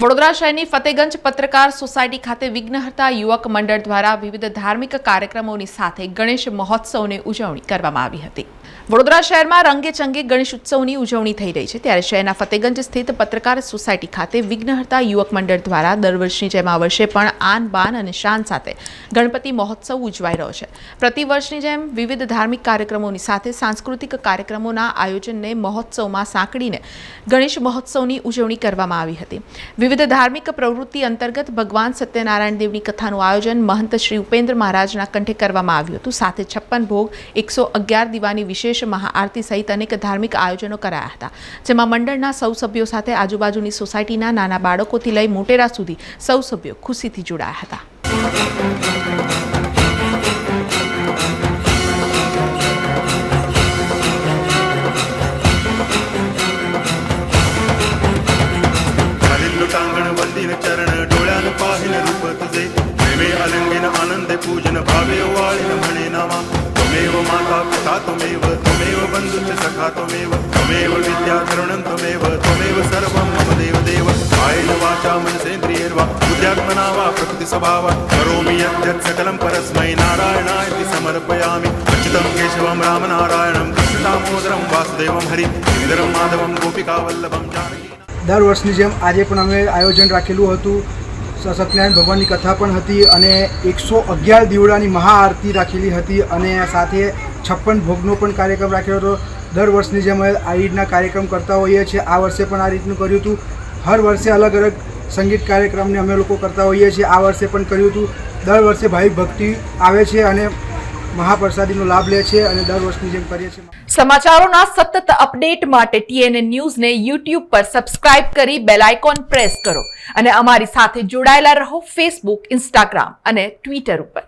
વડોદરા શહેરની ફતેગંજ પત્રકાર સોસાયટી ખાતે વિઘ્નહર્તા યુવક મંડળ દ્વારા વિવિધ ધાર્મિક કાર્યક્રમોની સાથે ગણેશ મહોત્સવની ઉજવણી કરવામાં આવી હતી. વડોદરા શહેરમાં રંગે ચંગે ગણેશ ઉત્સવની ઉજવણી થઈ રહી છે. ત્યારે શહેરના ફતેગંજ સ્થિત પત્રકાર સોસાયટી ખાતે વિઘ્નહર્તા યુવક મંડળ દ્વારા દર વર્ષની જેમ આ વર્ષે પણ આન બાન અને શાન સાથે ગણપતિ મહોત્સવ ઉજવાઈ રહ્યો છે. પ્રતિ વર્ષની જેમ વિવિધ ધાર્મિક કાર્યક્રમોની સાથે સાંસ્કૃતિક કાર્યક્રમોના આયોજનને મહોત્સવમાં સાંકળીને ગણેશ મહોત્સવની ઉજવણી કરવામાં આવી હતી. વિવિધ ધાર્મિક પ્રવૃત્તિ અંતર્ગત ભગવાન સત્યનારાયણ દેવની કથાનું આયોજન મહંત શ્રી ઉપેન્દ્ર મહારાજના કંઠે કરવામાં આવ્યું હતું. સાથે છપ્પન ભોગ, એકસો અગિયાર દીવાની વિશેષ મહાઆરતી સહિત અનેક ધાર્મિક આયોજનો કરાયા હતા. જેમાં મંડળના સૌ સભ્યો સાથે આજુબાજુની સોસાયટીના નાના બાળકોથી લઈ મોટેરા સુધી સૌ સભ્યો ખુશીથી જોડાયા હતા. प्रेमे अलंगिन आनंदे पूजन भावे वाळीन म्हणे नामा त्वमेव माता पिता त्वमेव त्वमेव बंधुश्च सखा त्वमेव त्वमेव विद्या धरणं त्वमेव त्वमेव सर्वं मम देव देव कायेन वाचा मनसेन्द्रियैर्वा बुद्ध्यात्मना वा प्रकृति स्वभावा करोमि यद्यत् सकलं परस्मै नारायणाय समर्पयामि अच्युतं केशवं रामनारायणं कृष्णदामोदरं वासुदेवं हरि श्रीधरं माधवं गोपिकावल्लभं जानकी દર વર્ષની જેમ આજે પણ અમે આયોજન રાખેલું હતું સ- સત્યનારાયણ ભગવાનની કથા પણ હતી અને એકસો અગિયાર દીવડાની મહાઆરતી રાખેલી હતી અને સાથે છપ્પન ભોગનો પણ કાર્યક્રમ રાખ્યો હતો. દર વર્ષની જેમ આ રીતના કાર્યક્રમ કરતા હોઈએ છીએ. આ વર્ષે પણ આ રીતનું કર્યું હતું. હર વર્ષે અલગ અલગ સંગીત કાર્યક્રમને અમે લોકો કરતા હોઈએ છીએ. આ વર્ષે પણ કર્યું હતું. દર વર્ષે ભાઈ ભક્તિ આવે છે અને મહાપ્રસાદીનો લાભ લે છે અને દર વર્ષની જેમ કરીએ છીએ. સમાચારોના સતત અપડેટ માટે ટીએનએ ન્યૂઝને યુટ્યુબ પર સબસ્ક્રાઇબ કરી બેલ આઇકોન પ્રેસ કરો અને અમારી સાથે જોડાયેલા રહો ફેસબુક, ઇન્સ્ટાગ્રામ અને ટ્વિટર ઉપર.